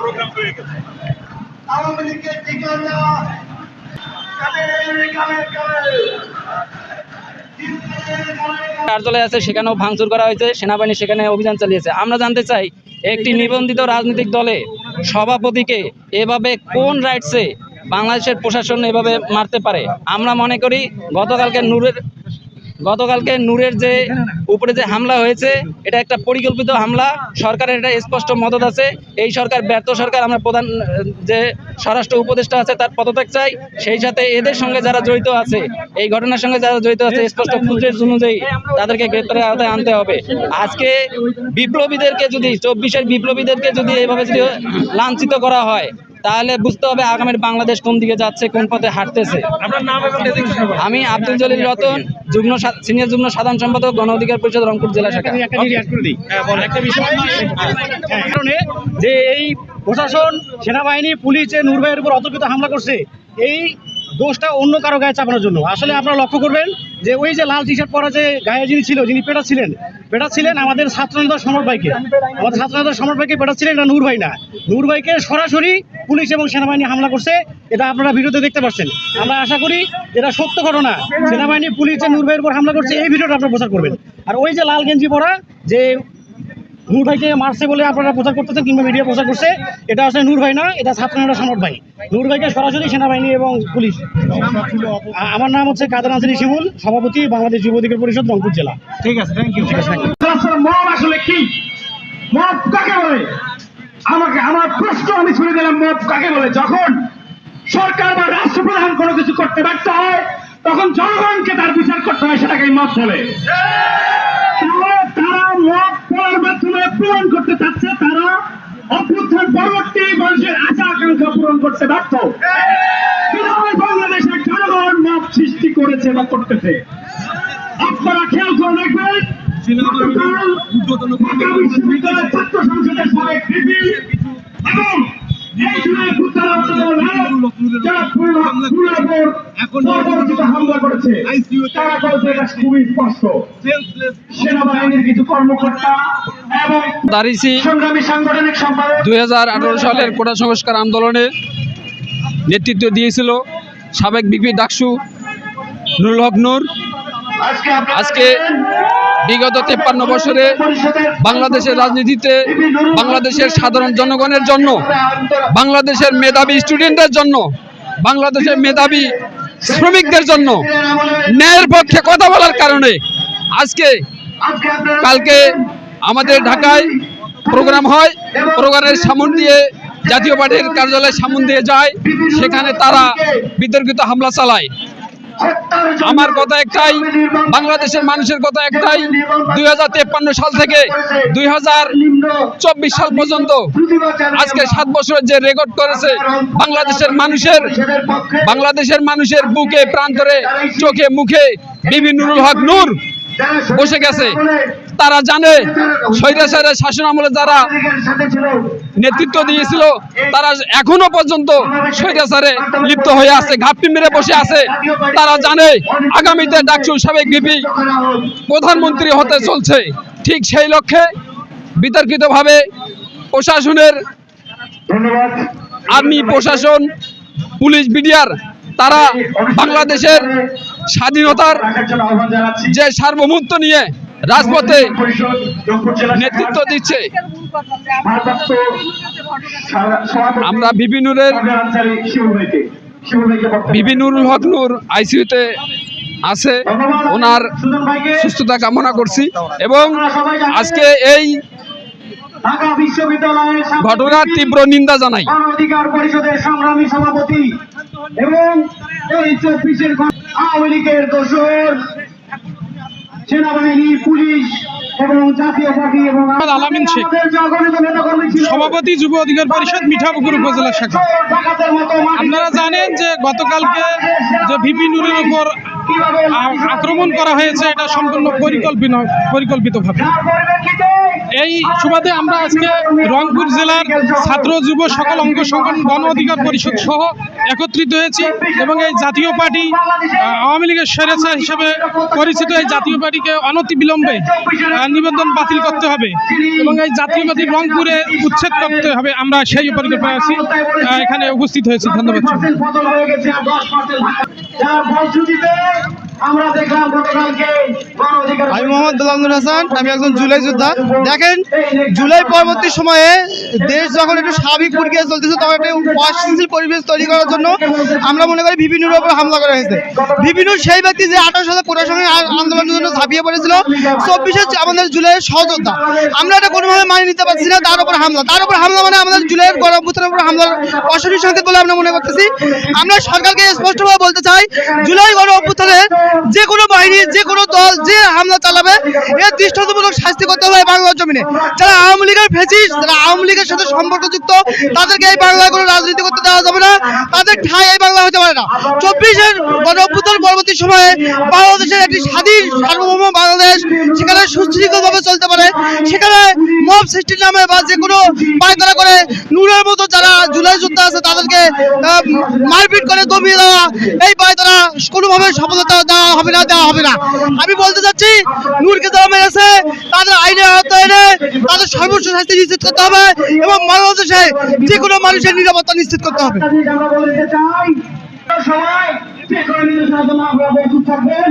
Programme হয়ে গেছে আওয়ামী লীগের কার্যালয় আছে সেখানেও ভাঙচুর করা হয়েছে সেনাবাহিনী সেখানে অভিযান চালিয়েছে। আমরা জানতে চাই একটি নিবন্ধিত রাজনৈতিক দলে সভাপতিকে এভাবে কোন রাইটসে বাংলাদেশের প্রশাসন এভাবে মারতে পারে? আমরা মনে করি গতকালকে নূরের গতকালকে নূরের যে উপরে যে হামলা হয়েছে, এটা একটা পরিকল্পিত হামলা। সরকারের এটা স্পষ্ট মদত আছে। এই সরকার ব্যর্থ সরকার, আমরা প্রধান, যে স্বরাষ্ট্র উপদেষ্টা আছে, তার পদত্যাগ চাই। সেই সাথে এদের সঙ্গে যারা জড়িত আছে, এই ঘটনার সঙ্গে যারা জড়িত আছে, স্পষ্ট ফুটেজ অনুযায়ী তাদেরকে গ্রেপ্তারের আওতায় আনতে হবে। আজকে বিপ্লবীদেরকে যদি, চব্বিশের বিপ্লবীদেরকে যদি এইভাবে যদি লাঞ্ছিত করা হয় তাহলে বুঝতে হবে আগামীর বাংলাদেশ কোন দিকে যাচ্ছে কোন পথে হাঁটতেছে আপনার নাম এবং ডেজিগনেশন বলেন। আমি আব্দুল জলিল রতন যুগ্ম সা- সিনিয়র যুগ্ম সাধারণ সম্পাদক গণ অধিকার পরিষদ রংপুর জেলা শাখা আমি একটা জিনিস add করে দিই। হ্যাঁ, বলেন। একটা বিষয় হ্যাঁ, কারণে যে এই প্রশাসন সেনাবাহিনী পুলিশ যে নূর ভাইয়ের উপর অতর্কিত হামলা করছে এই দোষটা অন্য কারও গায়ে চাপানোর জন্য। আসলে আপনারা লক্ষ্য করবেন যে ওই যে লাল টি শার্ট পরা যে গায়ে যিনি ছিল, যিনি পেটাচ্ছিলেন পেটাচ্ছিলেন আমাদের ছাত্রনেতা সমর ভাইকে। আমাদের ছাত্রনেতা সমর ভাইকে পেটাচ্ছিলেন এটা নূর ভাই না। নূর ভাইকে সরাসরি পুলিশ এবং সেনাবাহিনী হামলা করছে, এটা আপনারা ভিডিওতে দেখতে পাচ্ছেন। আমরা আশা করি এটা সত্য ঘটনা। সেনাবাহিনী, পুলিশ যে নূর ভাইয়ের উপর হামলা করছে, এই ভিডিওটা আপনারা প্রচার করবেন। আর ওই যে লাল গেঞ্জি পরা যে নূর ভাইকে মারছে বলে আপনারা প্রচার করতেছেন কিংবা মিডিয়া প্রচার করছে এটা আসলে নূর ভাই না এটা ছাত্রনেতা সমর ভাই। নূর ভাইকে সরাসরি সেনাবাহিনী এবং পুলিশ। আমার নাম হচ্ছে কাদের আনসারি শিমুল সভাপতি বাংলাদেশ যুব অধিকার পরিষদ রংপুর জেলা। ঠিক আছে থ্যাংক ইউ আসলে আসলে কি? মব কাকে বলে? আমাকে আমার প্রশ্ন আমি ছুড়ে দিলাম মব কাকে বলে? যখন সরকার বা রাষ্ট্রপ্রধান কোনো কিছু করতে ব্যর্থ হয় তখন জনগণকে তার বিচার করতে হয় সেটাকে মব বলে। তারা বলার মাধ্যমে পূরণ করতে চাচ্ছে, তারা অভ্যুত্থান পরবর্তী মানুষের আশা আকাঙ্ক্ষা পূরণ করতে ব্যর্থ। বাংলাদেশের জনগণ মব সৃষ্টি করেছে বা করতেছে। আপনারা খেয়াল করে দেখবেন ছাত্র সংসদের সাবেক এবং উপর বর্বরচিত হামলা করেছে। তারা বলছে এটা খুবই স্পষ্ট। সেনাবাহিনীর কিছু কর্মকর্তা এবং দাঁড়িয়েছি সংগ্রামী সাংগঠনিক সম্পাদক দুই সালের কোটা সংস্কার আন্দোলনে নেতৃত্ব দিয়েছিল সাবেক বিপি ডাকসু নুরুল হক নূর। আজকে বিগত তেপ্পান্ন বছরে বাংলাদেশের রাজনীতিতে বাংলাদেশের সাধারণ জনগণের জন্য বাংলাদেশের মেধাবী স্টুডেন্টদের জন্য বাংলাদেশের মেধাবী শ্রমিকদের জন্য ন্যায়ের পক্ষে কথা বলার কারণে আজকে, কালকে আমাদের ঢাকায় প্রোগ্রাম হয়। প্রোগ্রামের সামন দিয়ে জাতীয় পার্টির কার্যালয়ের সামন দিয়ে যায়। সেখানে তারা বিতর্কিত হামলা চালায়। আমার কথা একটাই, বাংলাদেশের মানুষের কথা একটাই, দুই সাল থেকে দুই সাল পর্যন্ত আজকে সাত বছরের যে রেকর্ড করেছে বাংলাদেশের মানুষের বাংলাদেশের মানুষের বুকে, প্রান্তরে, চোখে, মুখে, বিভিন্ন হক নূর বসে গেছে। তারা জানে, স্বৈরাচারের শাসন আমলে যারা নেতৃত্ব দিয়েছিল, তারা এখনও পর্যন্ত স্বৈরাচারে লিপ্ত হয়ে আছে, ঘাপটি মেরে বসে আছে। তারা জানে, আগামীতে ডাকসু সাবেক বিপি প্রধানমন্ত্রী হতে চলছে। ঠিক সেই লক্ষ্যে বিতর্কিতভাবে প্রশাসনের আর্মি প্রশাসন, পুলিশ, বিডিআর, তারা বাংলাদেশের স্বাধীনতার যে সার্বভৌমত্ব নিয়ে রাজপথে নেতৃত্ব দিচ্ছে। আমরা বক্তব্য বিপিনুরুল হক নূর আইসিইউতে আছে। ওনার সুস্থতা কামনা করছি। এবং আজকে এই ঘটনার তীব্র নিন্দা জানাই। পরিষদের সংগ্রামী সভাপতি এবং এই চব্বিশের আওয়ামী লীগের সেনাবাহিনী পুলিশ এবং জাতীয় পার্টি এবং আলামিন শেখ। আমাদের যে অগণিত নেতাকর্মী ছিল, সভাপতি যুব অধিকার পরিষদ মিঠাপুকুর উপজেলা শাখা। আপনারা জানেন যে গতকালকে যে ভিপি নুরের উপর আক্রমণ করা হয়েছে এটা সম্পূর্ণ পরিকল্পিত পরিকল্পিতভাবে। এই সুবাদে আমরা আজকে রংপুর জেলার ছাত্র যুব সকল অঙ্গ সংগঠন গণ অধিকার পরিষদ সহ একত্রিত হয়েছি এবং এই জাতীয় পার্টি আওয়ামী লীগের স্বৈরাচার হিসেবে পরিচিত এই জাতীয় পার্টিকে অনতিবিলম্বে নিবন্ধন বাতিল করতে হবে এবং এই জাতীয় পার্টি রংপুরে উচ্ছেদ করতে হবে। আমরা সেই পরিকল্পনা আছি। এখানে উপস্থিত হয়েছি। ধন্যবাদ। আমি মোহাম্মদ দুলামদুল হাসান, আমি একজন জুলাই যোদ্ধা। দেখেন, জুলাই পরবর্তী সময়ে দেশ যখন একটু স্বাভাবিক প্রক্রিয়া চলতেছে, তখন একটা অস্থিতিশীল পরিবেশ তৈরি করার জন্য আমরা মনে করি বিভিন্নর উপর হামলা করা হয়েছে। বিভিন্ন সেই ব্যক্তি যে আঠারো সালে প্রশাসনের আন্দোলনের জন্য ঝাঁপিয়ে পড়েছিল, চব্বিশে আমাদের জুলাইয়ের সহযোদ্ধা। আমরা এটা কোনোভাবে মানি নিতে পারছি না, তার উপর হামলা। তার উপর হামলা মানে আমাদের জুলাইয়ের গণঅভ্যুত্থানের উপর হামলার অশনি সংকেত বলে আমরা মনে করতেছি। আমরা সরকারকে স্পষ্টভাবে বলতে চাই, জুলাই গণ অভ্যুত্থানে যে কোনো বাহিনী যে কোনো দল যে হামলা চালাবে এর দৃষ্টান্তমূলক শাস্তি করতে হবে বাংলার জমিনে। যারা আওয়ামী লীগের ফেসিস, যারা আওয়ামী লীগের সাথে সম্পর্কযুক্ত, তাদেরকে এই বাংলায় কোনো রাজনীতি করতে দেওয়া যাবে না। তাদের ঠাঁই এই বাংলা হতে পারে না। চব্বিশের গণ পরবর্তী সময়ে বাংলাদেশের একটি স্বাধীন সার্বভৌম বাংলাদেশ, সেখানে সুশৃঙ্খলভাবে চলতে পারে সেখানে মব সৃষ্টির নামে বা যে কোনো পায়তারা করে নুরের মতো যারা জুলাই যোদ্ধা আছে, তাদেরকে মারপিট করে দমিয়ে দেওয়া, এই পায়তারা কোনোভাবে সফলতা দেওয়া হবে না, দেওয়া হবে না। আমি বলতে চাচ্ছি, নূরকে যারা মেরেছে, তাদের আইনে আওতায় এনে তাদের সর্বোচ্চ শাস্তি নিশ্চিত করতে হবে এবং বাংলাদেশে যে কোনো মানুষের নিরাপত্তা নিশ্চিত করতে হবে। সবাই থাকবেন।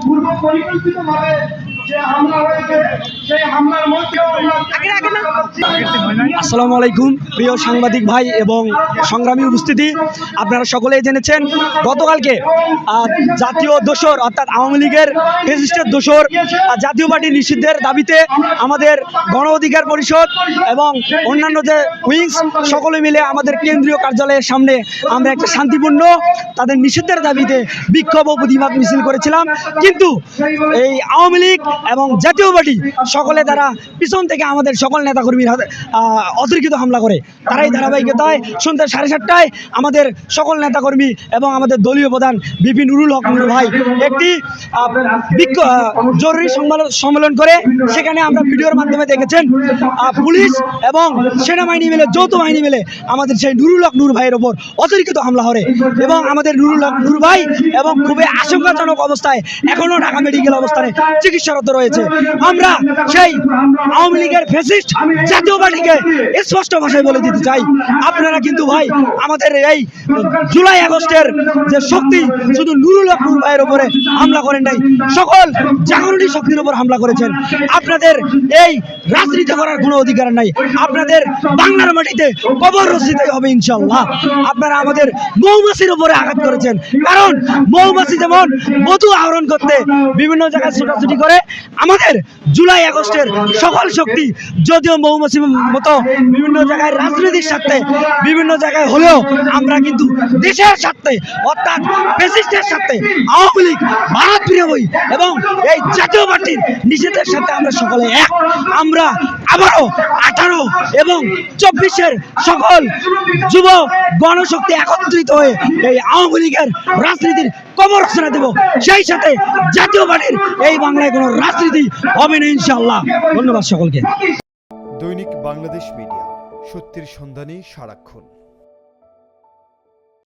পূর্ব পরিকল্পিত ভাবে যে হামলা হয়েছে আসসালামু আলাইকুম, প্রিয় সাংবাদিক ভাই এবং সংগ্রামী উপস্থিতি। আপনারা সকলেই জেনেছেন, গতকালকে জাতীয় দোসর, অর্থাৎ আওয়ামী লীগের ফেসিস্টের দোসর জাতীয় পার্টি নিষিদ্ধের দাবিতে আমাদের গণ অধিকার পরিষদ এবং অন্যান্য যে উইংস, সকলে মিলে আমাদের কেন্দ্রীয় কার্যালয়ের সামনে আমরা একটা শান্তিপূর্ণ, তাদের নিষিদ্ধের দাবিতে বিক্ষোভ ও প্রতিবাদ মিছিল করেছিলাম। কিন্তু এই আওয়ামী লীগ এবং জাতীয় পার্টি সকলে তারা পিছন থেকে আমাদের সকল নেতাকর্মীর অতর্কিত হামলা করে। তারাই ধারাবাহিকতায় সন্ধ্যা সাড়ে সাতটায় আমাদের সকল নেতাকর্মী এবং আমাদের দলীয় প্রধান বিপি নুরুল হক নুরুল ভাই একটি জরুরি সম্মেলন করে সেখানে আমরা ভিডিওর মাধ্যমে দেখেছেন পুলিশ এবং সেনাবাহিনী মিলে, যৌথ বাহিনী মিলে আমাদের সেই নুরুল হক নূর ভাইয়ের ওপর অতর্কিত হামলা করে এবং আমাদের নুরুল হক নূর ভাই এবং খুবই আশঙ্কাজনক অবস্থায় এখনও ঢাকা মেডিকেল অবস্থানে চিকিৎসারত রয়েছে। আমরা সেই আওয়ামী লীগের ফেসিস্ট জাতীয় পার্টিকে স্পষ্ট ভাষায় বলে দিতে চাই। আপনারা কিন্তু ভাই আমাদের এই জুলাই আগস্টের যে শক্তি শুধু নুরুল হক নূর ভাইয়ের উপরে হামলা করেন নাই। সকল জাগরণী শক্তির উপর হামলা করেছেন। আপনাদের এই রাজনীতি করার কোনো অধিকার নাই। আপনাদের বাংলার মাটিতে কবর রচিতে হবে ইনশাল্লাহ আপনারা আমাদের মৌমাছির উপরে আঘাত করেছেন। কারণ মৌমাছি যেমন মধু আহরণ করতে বিভিন্ন জায়গায় ছোটাছুটি করে আমাদের জুলাই আগস্টের সকল শক্তি। যদিও মৌমাছি মতো বিভিন্ন জায়গায় রাজনীতির স্বার্থে, বিভিন্ন জায়গায় হলেও আমরা কিন্তু দেশের স্বার্থে, অর্থাৎ ফেসিস্টের স্বার্থে, আওয়ামী লীগ বই এবং এই জাতীয় পার্টির নিষেধের সাথে আমরা সকলে এক। আমরা আবারও আঠারো এবং চব্বিশের সকল যুব গণশক্তি একত্রিত হয়ে এই আওয়ামী লীগের রাজনীতির কবর রচনা দেব। সেই সাথে জাতীয় পার্টির এই বাংলায় কোনো রাজনীতি হবে না ইনশাল্লাহ ধন্যবাদ সকলকে। দৈনিক বাংলাদেশ মিডিয়া, সত্যের সন্ধানে সারাক্ষণ।